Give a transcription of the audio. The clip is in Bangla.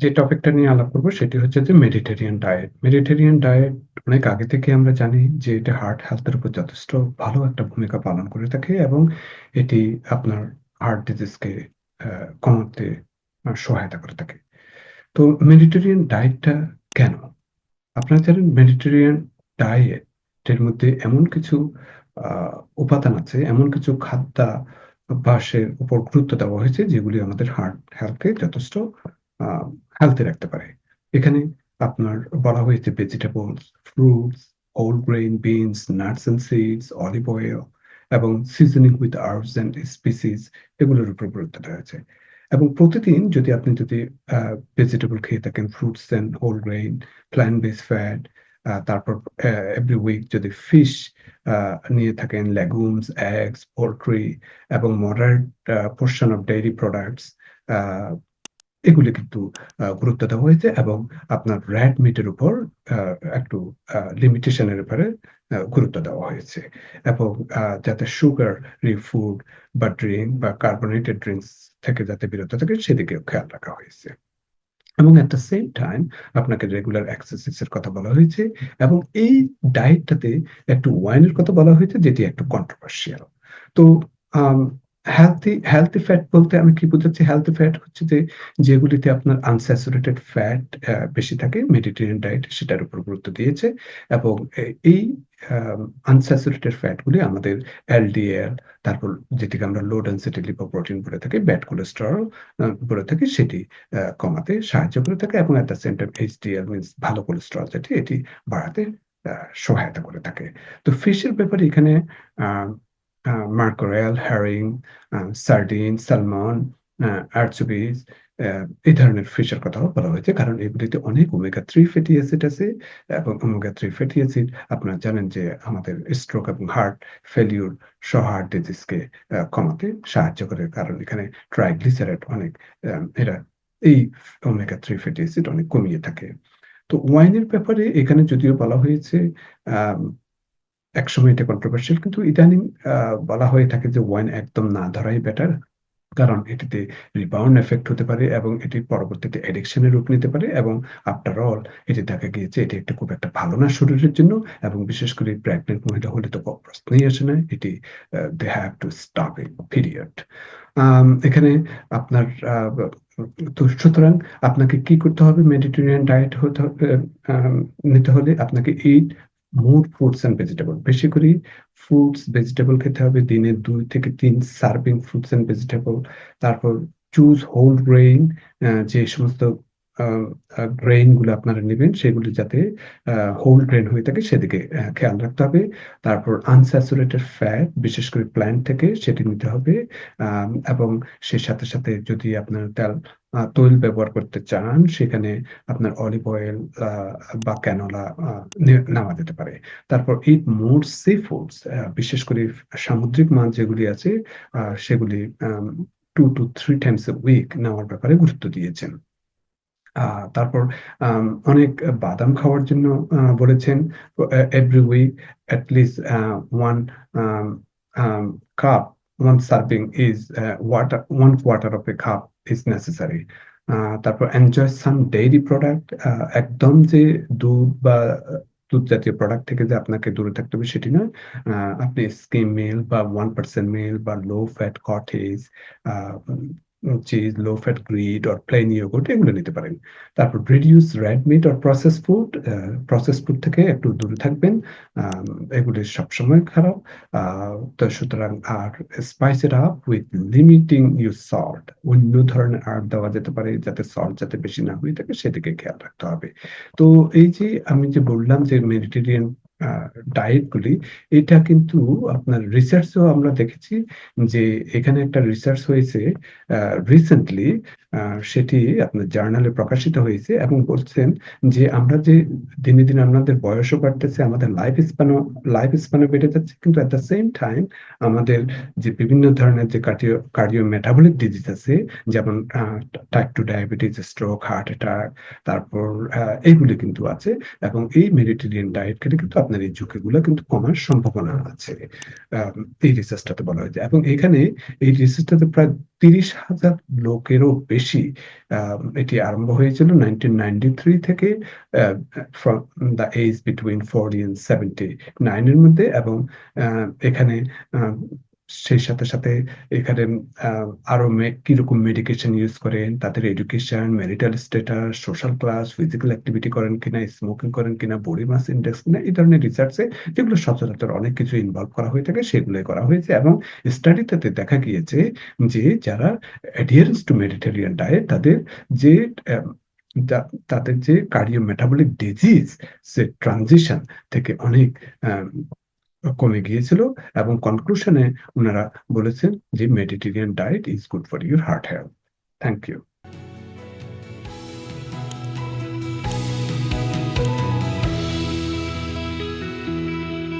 যে টপিকটা নিয়ে আলাপ করব সেটি হচ্ছে যে মেডিটেরিয়ান ডায়েট। মেডিটেরিয়ান ডায়েট অনেক আগে থেকে আমরা জানি যে এটা হার্ট হেলথের উপর যথেষ্ট ভালো একটা ভূমিকা পালন করে থাকে এবং এটি আপনার হার্ট ডিজিজকে কমাতে সহায়তা করে থাকে। তো মেডিটেরিয়ান ডায়েটটা কেন? আপনারা জানেন মেডিটেরিয়ান ডায়েট এর মধ্যে এমন কিছু উপাদান আছে, এমন কিছু খাদ্যাভ্যাসের উপর গুরুত্ব দেওয়া হয়েছে যেগুলি আমাদের হার্ট হেলথ কে যথেষ্ট হেলথি রাখতে পারে। এখানে আপনার বলা হয়েছে vegetables, fruits, whole grain, beans, nuts and seeds, olive oil এবং seasoning with herbs and spices এগুলোর উপর গুরুত্ব দেওয়া হয়েছে। এবং প্রতিদিন যদি আপনি যদি ভেজিটেবল খেয়ে থাকেন, fruits and whole grain, plant based fat, তারপর এভরি উইক যদি ফিশ নিয়ে থাকেন, লেগুমস, এগস, পোলট্রি এবং modern portion of dairy products এগুলি কিন্তু গুরুত্ব দেওয়া হয়েছে এবং আপনার রেড মিট এর উপর একটু, আ লিমিটেশন এর ব্যাপারে গুরুত্ব দেওয়া হয়েছে। এবং যাতে সুগার রি ফুড বা ড্রিংক বা কার্বোনেটেড ড্রিঙ্কস থেকে যাতে বিরত থাকে, সেদিকেও খেয়াল রাখা হয়েছে। এবং এট দ্য সেম টাইম আপনাকে রেগুলার এক্সারসাইজ এর কথা বলা হয়েছে এবং এই ডায়েটটাতে একটু ওয়াইনের কথা বলা হয়েছে, যেটি একটু কন্ট্রোভার্সিয়াল। তো হেলথি হেলথি ফ্যাট বলতে আমি কি বোঝাচ্ছি? হেলথি ফ্যাট হচ্ছে যে যেগুলিতে আপনার আনস্যাচুরেটেড ফ্যাট বেশি থাকে মেডিটেরিয়ান ডায়েট সেটার উপর গুরুত্ব দিয়েছে এবং এই আনস্যাচুরেটেড ফ্যাট গুলি আমাদের এলডিএল তারপর যেটিকে আমরা লো ডেনসিটি লিপোপ্রোটিন বলে থাকি, ব্যাড কোলেস্টেরল বলে থাকি সেটি কমাতে সাহায্য করে থাকে এবং at the same time HDL means ভালো কোলেস্টেরল যেটি এটি বাড়াতে সহায়তা করে থাকে। তো ফিশ এর ব্যাপারে এখানে আ হেরিং, আ সার্ডিন, আ আরচুবিস এই ধরনের ফিশের কথাও বলা হয়েছে। কারণ এগুলিতে অনেক ওমেগা থ্রি ফ্যাটি অ্যাসিড আছে এবং ওমেগা থ্রি ফ্যাটি অ্যাসিড আপনারা জানেন যে আমাদের স্ট্রোক এবং হার্ট ফেলিউর সহ হার্ট ডিজিজ কে আ কমাতে সাহায্য করে। কারণ এখানে ট্রাইগ্লিসারাইড অনেক এরা এই ওমেগা থ্রি ফ্যাটি অ্যাসিড অনেক কমিয়ে থাকে। তো ওয়াইনের ব্যাপারে এখানে যদিও বলা হয়েছে একসময় এটা কন্ট্রোভার্সিয়াল কিন্তু ইদানিং বলা হয়ে থাকে যে ওয়াইন একদম না ধরাই বেটার। কারণ এটিতে রিবাউন্ড এফেক্ট হতে পারে এবং এটি পরবর্তীতে অ্যাডিকশন এর রূপ নিতে পারে এবং আফটার অল এটি দেখা গিয়েছে এটি একটা খুব একটা ভালো না শরীরের জন্য এবং বিশেষ করে প্রেগন্যান্ট মহিলা হলে তো প্রশ্নই আসে না। এটি they have to stop it period. এখানে আপনার তো সুতরাং আপনাকে কি করতে হবে মেডিটেরিয়ান ডায়েট হতে নিতে হলে আপনাকে eat more fruits and vegetable. বেশি করে ফ্রুটস, ভেজিটেবল খেতে হবে। দিনে দুই থেকে তিন সার্ভিং ফ্রুটস অ্যান্ড ভেজিটেবল। তারপর চুজ হোল গ্রেইন যে সমস্ত আ আ গুলো আপনারা নেবেন সেগুলি যাতে হোল গ্রেইন হয়ে থাকে সেদিকে খেয়াল রাখতে হবে। তারপর আনস্যাচুরেটেড ফ্যাট বিশেষ করে প্ল্যান্ট থেকে সেটি নিতে হবে। এবং সেই সাথে, সাথে যদি আপনার তেল তৈল ব্যবহার করতে চান সেখানে আপনার অলিভ অয়েল বা ক্যানোলা নেওয়া যেতে পারে। তারপর ইট মোর সি ফুডস বিশেষ করে সামুদ্রিক মাছ যেগুলি আছে সেগুলি 2 to 3 টাইমস এ উইক নেওয়ার ব্যাপারে গুরুত্ব দিয়েছেন। তারপর অনেক বাদাম খাওয়ার জন্য বলেছেন। Every week at least uh 1 um um cup one serving is water one quarter of a cup is necessary. তারপর এনজয় সাম ডেইরি প্রোডাক্ট একদম যে দুধ বা, দুধ জাতীয় প্রোডাক্ট থেকে যে আপনাকে দূরে থাকতে হবে সেটি নয়। আপনি স্কিম মিল বা ওয়ান পার্সেন্ট মিল বা low fat cottage cheese, low fat Greek or plain yogurt এগুলো নিতে পারেন। তারপর reduce red meat or processed food uh processed food থেকে একটু দূরে থাকবেন। এগুলি সবসময় খারাপ। তো সুতরাং আর spice up with limiting you salt অন্য ধরনের হার্ব দেওয়া যেতে পারে যাতে সল্ট যাতে বেশি না হয়ে থাকে সেদিকে খেয়াল রাখতে হবে। তো এই যে আমি যে বললাম যে মেডিটেরিয়ান আ ডায়েট গুলি এটা কিন্তু আপনার রিসার্চও আমরা দেখেছি যে এখানে একটা রিসার্চ হয়েছে রিসেন্টলি সেটি আপনার জার্নালে প্রকাশিত হয়েছে এবং বলছেন যে আমরা যে দিনে, দিনে আমাদের বয়সও বাড়তেছে, আমাদের লাইফ স্প্যান ও লাইফ স্প্যান ও বেড়ে যাচ্ছে কিন্তু এট দ্য সেম টাইম আমাদের যে বিভিন্ন ধরনের যে কার্ডিও কার্ডিও মেটাবলিক ডিজিজ আছে যেমন type two diabetes, stroke, heart attack তারপর আ এগুলি কিন্তু আছে এবং এই মেডিটেরিয়ান ডায়েট খেলে কিন্তু আপনার এই ঝুঁকিগুলো কিন্তু কমার সম্ভাবনা আছে। এই রিসার্চটাতে বলা হয়েছে এবং এখানে এই রিসার্চটাতে প্রায় ৩০,০০০ লোকেরও বেশি এটি আরম্ভ হয়েছিল 1993 থেকে আ from the age between 40 and 79 নাইনের মধ্যে এবং এখানে সেই সাথে, সাথে এখানে আরও কীরকম মেডিকেশন ইউজ করেন, তাদের education, marital status, social class, physical activity করেন কিনা, স্মোকিং করেন কিনা, বডি মাস ইন্ডেক্স কিনা, এই ধরনের রিসার্চে যেগুলো সচরাচর অনেক কিছু ইনভলভ করা হয়ে থাকে সেগুলোই করা হয়েছে। এবং স্টাডিটাতে দেখা গিয়েছে যে যারা অ্যাডিয়ারেন্স টু মেডিটেরিয়ান ডায়েট তাদের যে তাদের যে কার্ডিও মেটাবলিক ডিজিজ সে ট্রানজিশন থেকে অনেক কমে গিয়েছিল এবং কনক্লুশনে ওনারা বলেছেন যে Mediterranean diet is good for your heart health. Thank you.